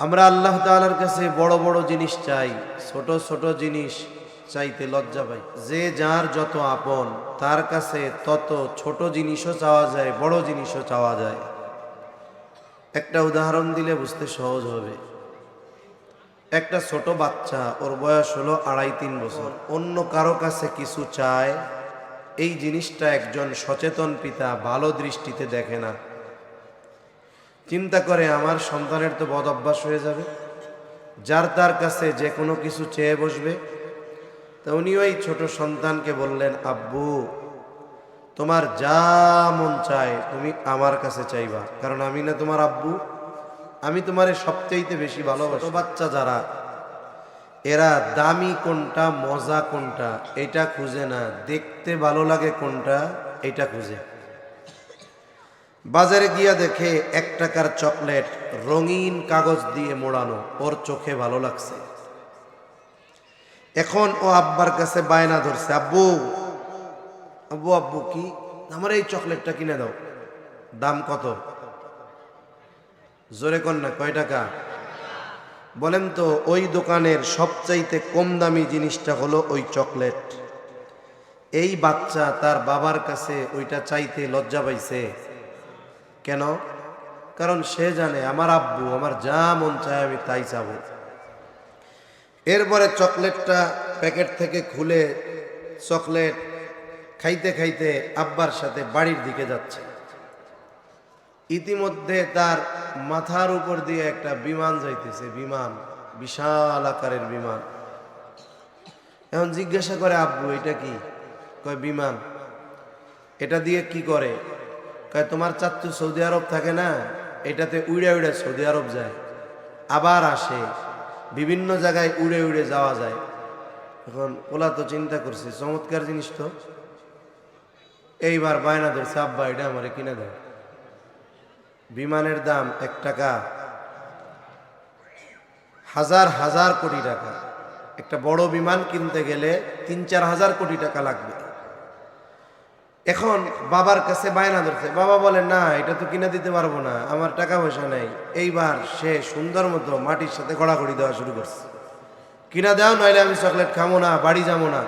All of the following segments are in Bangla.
আমরা আল্লাহ তাআলার কাছে বড় বড় জিনিস চাই, ছোট ছোট জিনিস চাইতে লজ্জা পাই। যে যার যত আপন, তার কাছে তত ছোট জিনিসও চাওয়া যায়, বড় জিনিসও চাওয়া যায়। একটা উদাহরণ দিলে বুঝতে সহজ হবে। একটা ছোট বাচ্চা, ওর বয়স হলো আড়াই তিন বছর। অন্য কারও কাছে কিছু চায়, এই জিনিসটা একজন সচেতন পিতা ভালো দৃষ্টিতে দেখে না। চিন্তা করে আমার সন্তানের তো বদ অভ্যাস হয়ে যাবে। যার তার কাছে যে কোনো কিছু চেয়ে বসবে। তা উনি ওই ছোট সন্তানকে বললেন, আব্বু, তোমার যা মন চায় তুমি আমার কাছে চাইবা। কারণ আমি না তোমার আব্বু, আমি তোমার সবচাইতে বেশি ভালোবাসি। বাচ্চা যারা, এরা দামি কোনটা, মজা কোনটা, এটা খুঁজে না। দেখতে ভালো লাগে কোনটা, এটা খুঁজে। বাজারে গিয়া দেখে এক টাকার চকলেট রঙিন কাগজ দিয়ে মোড়ানো ওর চোখে ভালো লাগছে। এখন ও আব্বার কাছে বায়না ধরছে, আব্বু আব্বু আব্বু, কি? আমার এই চকলেটটা কিনে দাও। দাম কত? জোরে না, কয় টাকা? বলেন তো, ওই দোকানের সবচাইতে কম দামি জিনিসটা হলো ওই চকলেট। এই বাচ্চা তার বাবার কাছে ওইটা চাইতে লজ্জা পাইছে। কেন? কারণ সে জানে আমার আব্বু, আমার যা মন চায় আমি তাই চাবো। এরপরে চকলেটটা প্যাকেট থেকে খুলে চকলেট খাইতে খাইতে আব্বার সাথে বাড়ির দিকে যাচ্ছে। ইতিমধ্যে তার মাথার উপর দিয়ে একটা বিমান যাইতেছে, বিমান, বিশাল আকারের বিমান। এখন জিজ্ঞাসা করে, আব্বু, এটা কি? কয়, বিমান। এটা দিয়ে কি করে? কয়, তোমার চাচ্চু সৌদি আরব থাকে না, এটাতে উড়ে উড়ে সৌদি আরব যায়, আবার আসে, বিভিন্ন জায়গায় উড়ে উড়ে যাওয়া যায়। এখন ওলা তো চিন্তা করছে, চমৎকার জিনিস তো। এইবার বায়না ধরছে, আব্বা, এটা আমারে কিনে দেয় বিমানের দাম এক টাকা, হাজার হাজার কোটি টাকা। একটা বড় বিমান কিনতে গেলে তিন চার হাজার কোটি টাকা লাগবে। এখন বাবার কাছে বায়না ধরছে, বাবা বলে, না, এটা তো কিনে দিতে পারব না, আমার টাকা পয়সা নেই। এইবার সে সুন্দর মতো মাটির সাথে গড়াগড়ি দেওয়া শুরু করছে। কিনা দাও, নইলে আমি চকলেট খাব না, বাড়ি যাব না।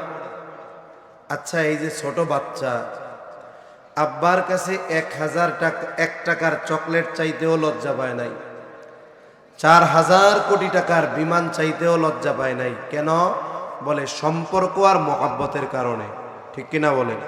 আচ্ছা এই যে ছোট বাচ্চা, আব্বার কাছে এক হাজার টাকা, এক টাকার চকলেট চাইতেও লজ্জা পায় নাই। চার হাজার কোটি টাকার বিমান চাইতেও লজ্জা পায় নাই। কেন? বলে, সম্পর্ক আর মহাব্বতের কারণে। ঠিক কিনা বলেন?